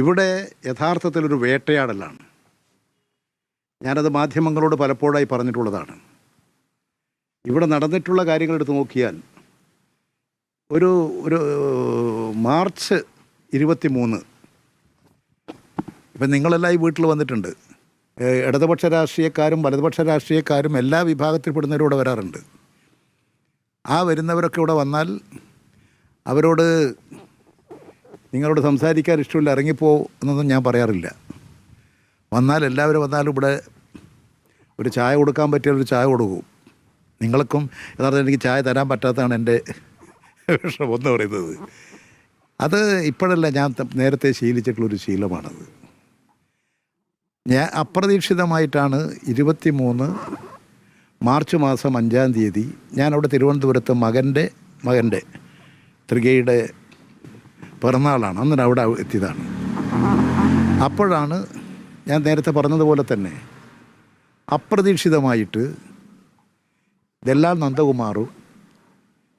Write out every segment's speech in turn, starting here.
ഇവിടെ യഥാർത്ഥത്തിലൊരു വേട്ടയാടലാണ്. ഞാനത് മാധ്യമങ്ങളോട് പലപ്പോഴായി പറഞ്ഞിട്ടുള്ളതാണ്. ഇവിടെ നടന്നിട്ടുള്ള കാര്യങ്ങൾ എടുത്ത് നോക്കിയാൽ ഒരു ഒരു മാർച്ച് ഇരുപത്തി മൂന്ന് ഇപ്പം നിങ്ങളെല്ലാം ഈ വീട്ടിൽ വന്നിട്ടുണ്ട്. ഇടതുപക്ഷ രാഷ്ട്രീയക്കാരും വലതുപക്ഷ രാഷ്ട്രീയക്കാരും എല്ലാ വിഭാഗത്തിൽപ്പെടുന്നവരും ഇവിടെ വരാറുണ്ട്. ആ വരുന്നവരൊക്കെ ഇവിടെ വന്നാൽ അവരോട് നിങ്ങളോട് സംസാരിക്കാൻ ഇഷ്ടമില്ല ഇറങ്ങിപ്പോ എന്നൊന്നും ഞാൻ പറയാറില്ല. വന്നാൽ എല്ലാവരും വന്നാലും ഇവിടെ ഒരു ചായ കൊടുക്കാൻ പറ്റിയ ഒരു ചായ കൊടുക്കും. നിങ്ങൾക്കും യഥാർത്ഥം എനിക്ക് ചായ തരാൻ പറ്റാത്തതാണ് എന്റെ വിഷമം എന്ന് പറയുന്നത്. അത് ഇപ്പോഴല്ല ഞാൻ നേരത്തെ ശീലിച്ചിട്ടുള്ളൊരു ശീലമാണത്. ഞാൻ അപ്രതീക്ഷിതമായിട്ടാണ് ഇരുപത്തി മൂന്ന് മാർച്ച് മാസം അഞ്ചാം തീയതി ഞാൻ അവിടെ തിരുവനന്തപുരത്ത് മകന്റെ മകന്റെ ത്രികയുടെ പിറന്നാളാണ്. അന്നേരം അവിടെ എത്തിയതാണ്. അപ്പോഴാണ് ഞാൻ നേരത്തെ പറഞ്ഞതുപോലെ തന്നെ അപ്രതീക്ഷിതമായിട്ട് ദല്ലാൽ നന്ദകുമാറും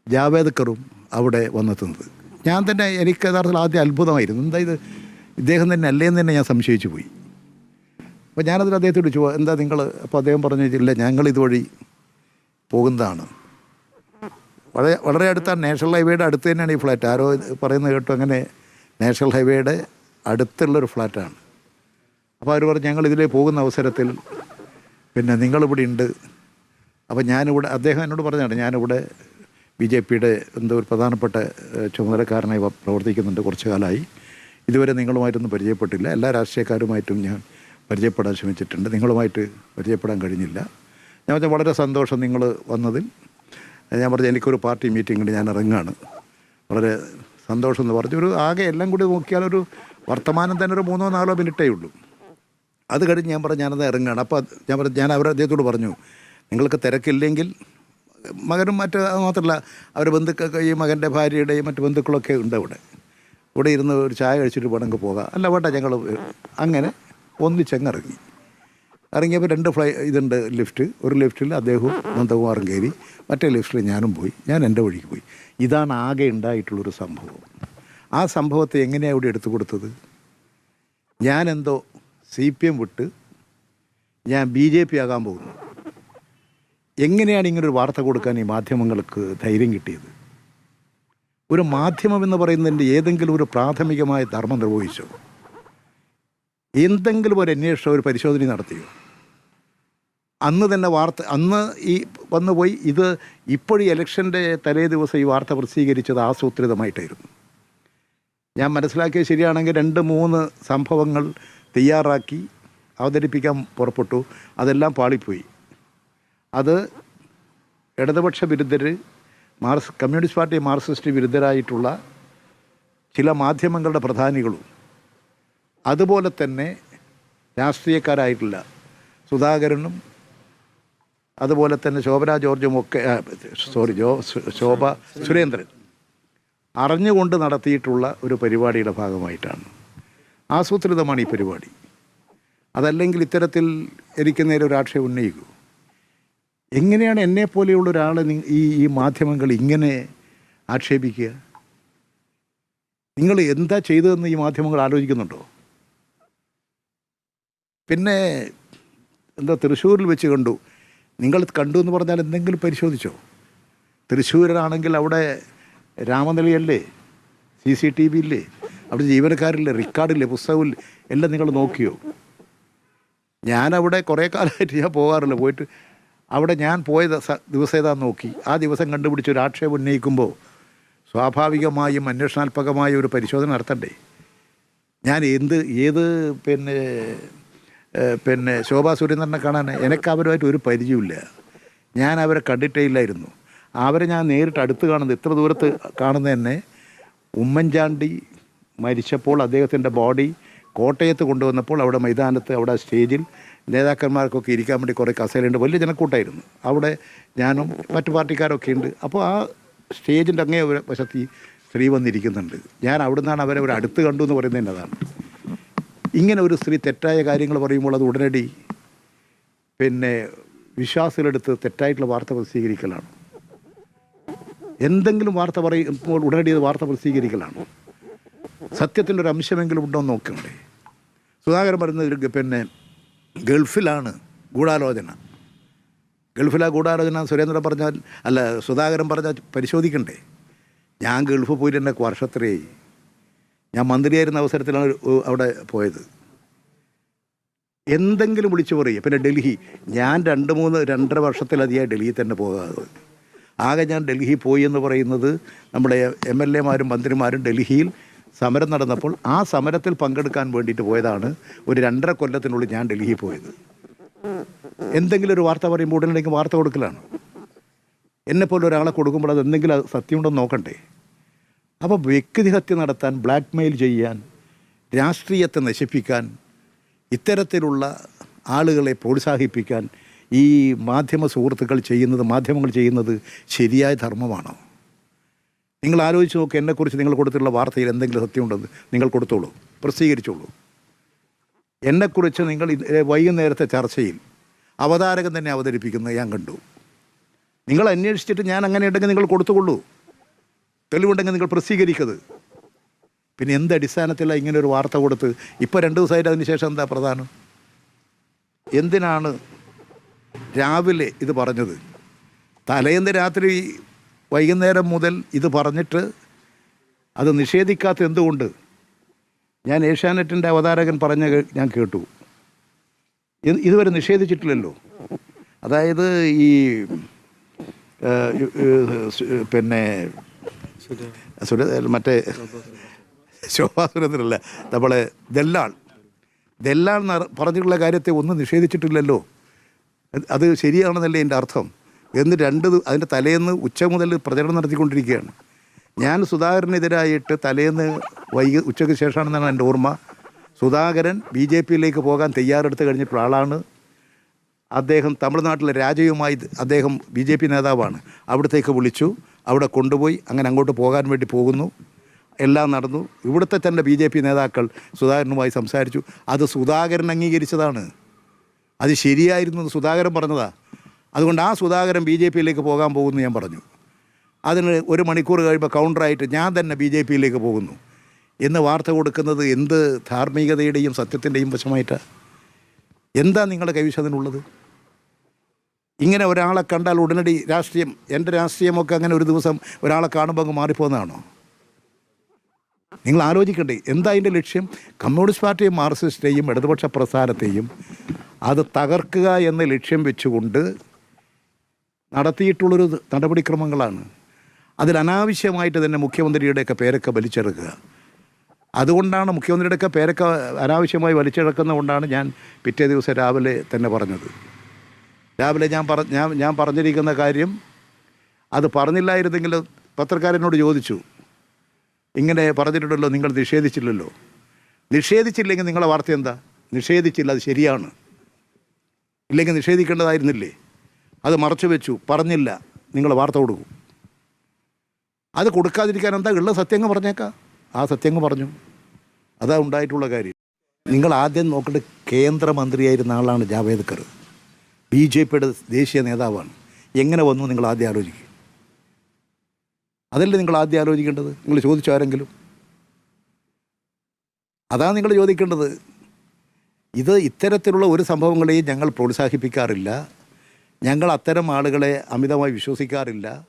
ജാവേദ്കറും അവിടെ വന്നെത്തുന്നത്. ഞാൻ തന്നെ എനിക്ക് യഥാർത്ഥത്തിൽ ആദ്യം അത്ഭുതമായിരുന്നു. എന്താ ഇത്? ഇദ്ദേഹം തന്നെ അല്ലേന്ന് തന്നെ ഞാൻ സംശയിച്ചു പോയി. അപ്പോൾ ഞാനതിൽ അദ്ദേഹത്തോട് ചോദിച്ചു എന്താ നിങ്ങൾ? അപ്പോൾ അദ്ദേഹം പറഞ്ഞു ഇല്ല ഞങ്ങൾ ഇതുവഴി പോകുന്നതാണ്. വളരെ വളരെ അടുത്താണ് നാഷണൽ ഹൈവേയുടെ അടുത്ത് തന്നെയാണ് ഈ ഫ്ലാറ്റ്. ആരോ പറയുന്നത് കേട്ടു അങ്ങനെ നാഷണൽ ഹൈവേയുടെ അടുത്തുള്ളൊരു ഫ്ലാറ്റാണ്. അപ്പോൾ അവർ പറഞ്ഞു ഞങ്ങൾ ഇതിലേ പോകുന്ന അവസരത്തിൽ പിന്നെ നിങ്ങളിവിടെ ഉണ്ട്. അപ്പോൾ ഞാനിവിടെ അദ്ദേഹം എന്നോട് പറഞ്ഞാണ് ഞാനിവിടെ ബി ജെ പിയുടെ എന്തോ ഒരു പ്രധാനപ്പെട്ട ചുമതലക്കാരനായി പ്രവർത്തിക്കുന്നുണ്ട് കുറച്ച് കാലമായി. ഇതുവരെ നിങ്ങളുമായിട്ടൊന്നും പരിചയപ്പെട്ടില്ല. എല്ലാ രാഷ്ട്രീയക്കാരുമായിട്ടും ഞാൻ പരിചയപ്പെടാൻ ശ്രമിച്ചിട്ടുണ്ട്. നിങ്ങളുമായിട്ട് പരിചയപ്പെടാൻ കഴിഞ്ഞില്ല. ഞാൻ വളരെ സന്തോഷം നിങ്ങൾ വന്നതിൽ. ഞാൻ പറഞ്ഞു എനിക്കൊരു പാർട്ടി മീറ്റിംഗിൽ ഞാൻ ഇറങ്ങുകയാണ്. വളരെ സന്തോഷം എന്ന് പറഞ്ഞു. ഒരു ആകെ എല്ലാം കൂടി നോക്കിയാൽ ഒരു വർത്തമാനം തന്നെ ഒരു മൂന്നോ നാലോ മിനിറ്റേ ഉള്ളൂ. അത് കഴിഞ്ഞ് ഞാൻ പറഞ്ഞു ഞാനത് ഇറങ്ങുകയാണ്. അപ്പോൾ ഞാൻ പറഞ്ഞു ഞാൻ അവരുടെ അദ്ദേഹത്തോട് പറഞ്ഞു നിങ്ങൾക്ക് തിരക്കില്ലെങ്കിൽ മകനും മറ്റ് മാത്രമല്ല അവരുടെ ബന്ധുക്കൾ ഈ മകന്റെ ഭാര്യയുടെയും മറ്റ് ബന്ധുക്കളൊക്കെ ഉണ്ട് അവിടെ. ഇവിടെ ഇരുന്ന് ഒരു ചായ കഴിച്ചിട്ട് വേണമെങ്കിൽ പോകാം. അല്ല വേണ്ട ഞങ്ങൾ അങ്ങനെ ഒന്നിച്ചങ്ങിറങ്ങി ഇറങ്ങിയപ്പോൾ രണ്ട് ഫ്ലൈ ഇതുണ്ട് ലിഫ്റ്റ്. ഒരു ലിഫ്റ്റിൽ അദ്ദേഹവും നന്ദകുമാറും കയറി മറ്റേ ലിഫ്റ്റിൽ ഞാനും പോയി. ഞാൻ എന്റെ വഴിക്ക് പോയി. ഇതാണ് ആകെ ഉണ്ടായിട്ടുള്ളൊരു സംഭവം. ആ സംഭവത്തെ എങ്ങനെയാണ് ഇവിടെ എടുത്തു കൊടുത്തത്? ഞാനെന്തോ സി പി എം വിട്ട് ഞാൻ ബി ജെ പി ആകാൻ പോകുന്നു. എങ്ങനെയാണ് ഇങ്ങനൊരു വാർത്ത കൊടുക്കാൻ ഈ മാധ്യമങ്ങൾക്ക് ധൈര്യം കിട്ടിയത്? ഒരു മാധ്യമം എന്ന് പറയുന്നതിന്റെ ഏതെങ്കിലും ഒരു പ്രാഥമികമായ ധർമ്മം നിർവഹിച്ചോ? എന്തെങ്കിലും ഒരു അന്വേഷണം ഒരു പരിശോധന നടത്തിയോ? അന്ന് തന്നെ വാർത്ത അന്ന് ഈ വന്നുപോയി ഇത് ഇപ്പോഴും ഇലക്ഷന്റെ തലേ ദിവസം ഈ വാർത്ത പ്രസിദ്ധീകരിച്ചത് ആസൂത്രിതമായിട്ടായിരുന്നു. ഞാൻ മനസ്സിലാക്കിയത് ശരിയാണെങ്കിൽ രണ്ട് മൂന്ന് സംഭവങ്ങൾ തയ്യാറാക്കി അവതരിപ്പിക്കാൻ പുറപ്പെട്ടു. അതെല്ലാം പാളിപ്പോയി. അത് ഇടതുപക്ഷ വിരുദ്ധർ മാർസ് കമ്മ്യൂണിസ്റ്റ് പാർട്ടി മാർക്സിസ്റ്റ് വിരുദ്ധരായിട്ടുള്ള ചില മാധ്യമങ്ങളുടെ പ്രധാനികളും അതുപോലെ തന്നെ രാഷ്ട്രീയക്കാരായിട്ടുള്ള സുധാകരനും അതുപോലെ തന്നെ ശോഭന ജോർജും ഒക്കെ സോറി ജോ ശോഭ സുരേന്ദ്രൻ അറിഞ്ഞുകൊണ്ട് നടത്തിയിട്ടുള്ള ഒരു പരിപാടിയുടെ ഭാഗമായിട്ടാണ്. ആസൂത്രിതമാണ് ഈ പരിപാടി. അതല്ലെങ്കിൽ ഇത്തരത്തിൽ എനിക്ക് നേരെ ഒരു ആക്ഷേപം ഉന്നയിക്കൂ. എങ്ങനെയാണ് എന്നെ പോലെയുള്ള ഒരാളെ ഈ ഈ മാധ്യമങ്ങൾ ഇങ്ങനെ ആക്ഷേപിക്കുക? നിങ്ങൾ എന്താ ചെയ്തതെന്ന് ഈ മാധ്യമങ്ങൾ ആലോചിക്കുന്നുണ്ടോ? പിന്നെ എന്താ തൃശ്ശൂരിൽ വെച്ച് കണ്ടു. നിങ്ങൾ കണ്ടു എന്ന് പറഞ്ഞാൽ എന്തെങ്കിലും പരിശോധിച്ചോ? തൃശ്ശൂരാണെങ്കിൽ അവിടെ രാമനിലയല്ലേ? സി സി ടി വി ഇല്ലേ അവിടെ ജീവനക്കാരില്ലേ? റെക്കോർഡില്ലേ? പുസ്തകമില്ല? എല്ലാം നിങ്ങൾ നോക്കിയോ? ഞാനവിടെ കുറേ കാലമായിട്ട് ഞാൻ പോകാറില്ല. പോയിട്ട് അവിടെ ഞാൻ പോയ ദിവസം ഏതാന്ന് നോക്കി. ആ ദിവസം കണ്ടുപിടിച്ച് ഒരു ആക്ഷേപം ഉന്നയിക്കുമ്പോൾ സ്വാഭാവികമായും അന്വേഷണാത്മകമായ ഒരു പരിശോധന നടത്തണ്ടേ? ഞാൻ എന്ത് ഏത് പിന്നെ പിന്നെ ശോഭാ സുരേന്ദ്രനെ കാണാൻ എനിക്ക് അവരുമായിട്ട് ഒരു പരിചയമില്ല ഞാൻ അവരെ കണ്ടിട്ടേ ഇല്ലായിരുന്നു. അവരെ ഞാൻ നേരിട്ട് അടുത്ത് കാണുന്നത് ഇത്ര ദൂരത്ത് കാണുന്നത് തന്നെ ഉമ്മൻചാണ്ടി മരിച്ചപ്പോൾ അദ്ദേഹത്തിന്റെ ബോഡി കോട്ടയത്ത് കൊണ്ടുവന്നപ്പോൾ അവിടെ മൈതാനത്ത് അവിടെ സ്റ്റേജിൽ നേതാക്കന്മാർക്കൊക്കെ ഇരിക്കാൻ വേണ്ടി കുറേ കസേരയുണ്ട്. വലിയ ജനക്കൂട്ടായിരുന്നു. അവിടെ ഞാനും മറ്റു പാർട്ടിക്കാരൊക്കെ ഉണ്ട്. അപ്പോൾ ആ സ്റ്റേജിന്റെ അങ്ങേ വശത്ത് സ്ത്രീ വന്നിരിക്കുന്നുണ്ട്. ഞാൻ അവിടെ നിന്നാണ് അവരെ ഒരു അടുത്ത് കണ്ടു എന്ന് പറയുന്നത് എന്നതാണ് ഇങ്ങനെ ഒരു സ്ത്രീ തെറ്റായ കാര്യങ്ങൾ പറയുമ്പോൾ അത് ഉടനടി പിന്നെ വിശ്വാസികളെടുത്ത് തെറ്റായിട്ടുള്ള വാർത്ത പ്രസിദ്ധീകരിക്കലാണ്. എന്തെങ്കിലും വാർത്ത പറയുമ്പോൾ ഉടനടി അത് വാർത്ത പ്രസിദ്ധീകരിക്കലാണ്. സത്യത്തിന്റെ ഒരു അംശമെങ്കിലും ഉണ്ടോ എന്ന് നോക്കണ്ടേ? സുധാകരൻ പറയുന്നത് പിന്നെ ഗൾഫിലാണ് ഗൂഢാലോചന. ഗൾഫിലെ ഗൂഢാലോചന സുരേന്ദ്രൻ പറഞ്ഞാൽ അല്ല സുധാകരൻ പറഞ്ഞാൽ പരിശോധിക്കണ്ടേ? ഞാൻ ഗൾഫ് പോയിട്ട് എന്റെ വർഷത്രയായി ഞാൻ മന്ത്രിയായിരുന്ന അവസരത്തിലാണ് അവിടെ പോയത്. എന്തെങ്കിലും വിളിച്ചു പറയും. പിന്നെ ഡൽഹി ഞാൻ രണ്ട് മൂന്ന് രണ്ടര വർഷത്തിലധികമായി ഡൽഹിയിൽ തന്നെ പോകാതെ ആകെ ഞാൻ ഡൽഹി പോയി എന്ന് പറയുന്നത് നമ്മുടെ എം എൽ എമാരും മന്ത്രിമാരും ഡൽഹിയിൽ സമരം നടന്നപ്പോൾ ആ സമരത്തിൽ പങ്കെടുക്കാൻ വേണ്ടിയിട്ട് പോയതാണ് ഒരു രണ്ടര കൊല്ലത്തിനുള്ളിൽ ഞാൻ ഡൽഹിയിൽ പോയത്. എന്തെങ്കിലും ഒരു വാർത്ത പറയുമ്പോൾ ഉടനെ വാർത്ത കൊടുക്കലാണ്. എന്നെപ്പോലെ ഒരാളെ കൊടുക്കുമ്പോൾ അത് എന്തെങ്കിലും സത്യമുണ്ടെന്ന് നോക്കണ്ടേ? അപ്പോൾ വ്യക്തിഹത്യ നടത്താൻ ബ്ലാക്ക് മെയിൽ ചെയ്യാൻ രാഷ്ട്രീയത്തെ നശിപ്പിക്കാൻ ഇത്തരത്തിലുള്ള ആളുകളെ പ്രോത്സാഹിപ്പിക്കാൻ ഈ മാധ്യമ സുഹൃത്തുക്കൾ ചെയ്യുന്നത് മാധ്യമങ്ങൾ ചെയ്യുന്നത് ശരിയായ ധർമ്മമാണോ? നിങ്ങൾ ആലോചിച്ച് നോക്ക് എന്നെക്കുറിച്ച് നിങ്ങൾ കൊടുത്തിട്ടുള്ള വാർത്തയിൽ എന്തെങ്കിലും സത്യമുണ്ടെന്ന് നിങ്ങൾ കൊടുത്തോളൂ പ്രസിദ്ധീകരിച്ചോളൂ. എന്നെക്കുറിച്ച് നിങ്ങൾ വൈകുന്നേരത്തെ ചർച്ചയിൽ അവതാരകൻ തന്നെ അവതരിപ്പിക്കുന്നത് ഞാൻ കണ്ടു. നിങ്ങൾ അന്വേഷിച്ചിട്ട് ഞാൻ അങ്ങനെ ഉണ്ടെങ്കിൽ നിങ്ങൾ കൊടുത്തുകൊള്ളൂ. തെളിവുണ്ടെങ്കിൽ നിങ്ങൾ പ്രസിദ്ധീകരിക്കത് പിന്നെ എന്ത് അടിസ്ഥാനത്തിലാണ് ഇങ്ങനെ ഒരു വാർത്ത കൊടുത്ത്? ഇപ്പോൾ രണ്ട് ദിവസമായിട്ട് അതിന് ശേഷം എന്താ പ്രധാനം? എന്തിനാണ് രാവിലെ ഇത് പറഞ്ഞത്? തലേന്ന് രാത്രി വൈകുന്നേരം മുതൽ ഇത് പറഞ്ഞിട്ട് അത് നിഷേധിക്കാത്ത എന്തുകൊണ്ട്? ഞാൻ ഏഷ്യാനെറ്റിന്റെ അവതാരകൻ പറഞ്ഞ ഞാൻ കേട്ടു. ഇതുവരെ നിഷേധിച്ചിട്ടില്ലല്ലോ. അതായത് ഈ പിന്നെ മറ്റേ ശോഭാ സുരേന്ദ്രല്ല നമ്മളെ ദല്ലാൾ. ദല്ലാൾ പറഞ്ഞിട്ടുള്ള കാര്യത്തെ ഒന്നും നിഷേധിച്ചിട്ടില്ലല്ലോ. അത് ശരിയാണെന്നല്ലേ എന്റെ അർത്ഥം. എന്ന് രണ്ട് അതിന്റെ തലേന്ന് ഉച്ച മുതൽ പ്രചരണം നടത്തിക്കൊണ്ടിരിക്കുകയാണ്. ഞാൻ സുധാകരനെതിരായിട്ട് തലേന്ന് വൈകി ഉച്ചയ്ക്ക് ശേഷമാണെന്നാണ് എന്റെ ഓർമ്മ. സുധാകരൻ ബി ജെ പിയിലേക്ക് പോകാൻ തയ്യാറെടുത്ത് കഴിഞ്ഞിട്ടുള്ള ആളാണ്. അദ്ദേഹം തമിഴ്നാട്ടിലെ രാജയുമായി അദ്ദേഹം ബി ജെ പി നേതാവാണ്. അവിടത്തേക്ക് വിളിച്ചു. അവിടെ കൊണ്ടുപോയി അങ്ങനെ അങ്ങോട്ട് പോകാൻ വേണ്ടി പോകുന്നു. എല്ലാം നടന്നു. ഇവിടുത്തെ തന്നെ ബി ജെ പി നേതാക്കൾ സുധാകരനുമായി സംസാരിച്ചു. അത് സുധാകരൻ അംഗീകരിച്ചതാണ്. അത് ശരിയായിരുന്നു എന്ന് സുധാകരൻ പറഞ്ഞതാ. അതുകൊണ്ട് ആ സുധാകരൻ ബി ജെ പിയിലേക്ക് പോകാൻ പോകുന്നു ഞാൻ പറഞ്ഞു. അതിന് ഒരു മണിക്കൂർ കഴിയുമ്പോൾ കൗണ്ടറായിട്ട് ഞാൻ തന്നെ ബി ജെ പിയിലേക്ക് പോകുന്നു. എന്ന് വാർത്ത കൊടുക്കുന്നത് എന്ത് ധാർമ്മികതയുടെയും സത്യത്തിന്റെയും വശമായിട്ടാണ് എന്താ നിങ്ങളുടെ കൈവശം അതിനുള്ളത്? ഇങ്ങനെ ഒരാളെ കണ്ടാൽ ഉടനടി രാഷ്ട്രീയം എന്റെ രാഷ്ട്രീയമൊക്കെ അങ്ങനെ ഒരു ദിവസം ഒരാളെ കാണുമ്പോൾ അങ്ങ് മാറിപ്പോകുന്നതാണോ? നിങ്ങൾ ആലോചിക്കണ്ടേ എന്താ അതിന്റെ ലക്ഷ്യം? കമ്മ്യൂണിസ്റ്റ് പാർട്ടിയും മാർക്സിസ്റ്റിനെയും ഇടതുപക്ഷ പ്രസ്ഥാനത്തെയും അത് തകർക്കുക എന്ന ലക്ഷ്യം വെച്ചുകൊണ്ട് നടത്തിയിട്ടുള്ളൊരു നടപടിക്രമങ്ങളാണ്. അതിൽ അനാവശ്യമായിട്ട് തന്നെ മുഖ്യമന്ത്രിയുടെയൊക്കെ പേരൊക്കെ വലിച്ചെടുക്കുക. അതുകൊണ്ടാണ് മുഖ്യമന്ത്രിയുടെയൊക്കെ പേരൊക്കെ അനാവശ്യമായി വലിച്ചെടുക്കുന്നതുകൊണ്ടാണ് ഞാൻ പിറ്റേ ദിവസം രാവിലെ തന്നെ പറഞ്ഞത്. രാവിലെ ഞാൻ പറ ഞാൻ ഞാൻ പറഞ്ഞിരിക്കുന്ന കാര്യം അത് പറഞ്ഞില്ലായിരുന്നെങ്കിൽ പത്രക്കാരനോട് ചോദിച്ചു. ഇങ്ങനെ പറഞ്ഞിട്ടുണ്ടല്ലോ നിങ്ങൾ നിഷേധിച്ചില്ലല്ലോ. നിഷേധിച്ചില്ലെങ്കിൽ നിങ്ങളെ വാർത്ത എന്താ? നിഷേധിച്ചില്ല അത് ശരിയാണ്. ഇല്ലെങ്കിൽ നിഷേധിക്കേണ്ടതായിരുന്നില്ലേ? അത് മറച്ചു വെച്ചു പറഞ്ഞില്ല നിങ്ങൾ വാർത്ത കൊടുക്കും. അത് കൊടുക്കാതിരിക്കാൻ എന്താ ഉള്ള സത്യങ്ങ് പറഞ്ഞേക്കാം? ആ സത്യങ്ങ് പറഞ്ഞു. അതാ ഉണ്ടായിട്ടുള്ള കാര്യം. നിങ്ങൾ ആദ്യം നോക്കേണ്ട കേന്ദ്രമന്ത്രിയായിരുന്ന ആളാണ് ജാവേദ്കർ. ബി ജെ പിയുടെ ദേശീയ നേതാവാണ്. എങ്ങനെ വന്നു നിങ്ങൾ ആദ്യം ആലോചിക്കുക അതല്ലേ നിങ്ങൾ ആദ്യം ആലോചിക്കേണ്ടത്? നിങ്ങൾ ചോദിച്ചു ആരെങ്കിലും? അതാണ് നിങ്ങൾ ചോദിക്കേണ്ടത്. ഇത് ഇത്തരത്തിലുള്ള ഒരു സംഭവങ്ങളെയും ഞങ്ങൾ പ്രോത്സാഹിപ്പിക്കാറില്ല. ഞങ്ങൾ അത്തരം ആളുകളെ അമിതമായി വിശ്വസിക്കാറില്ല.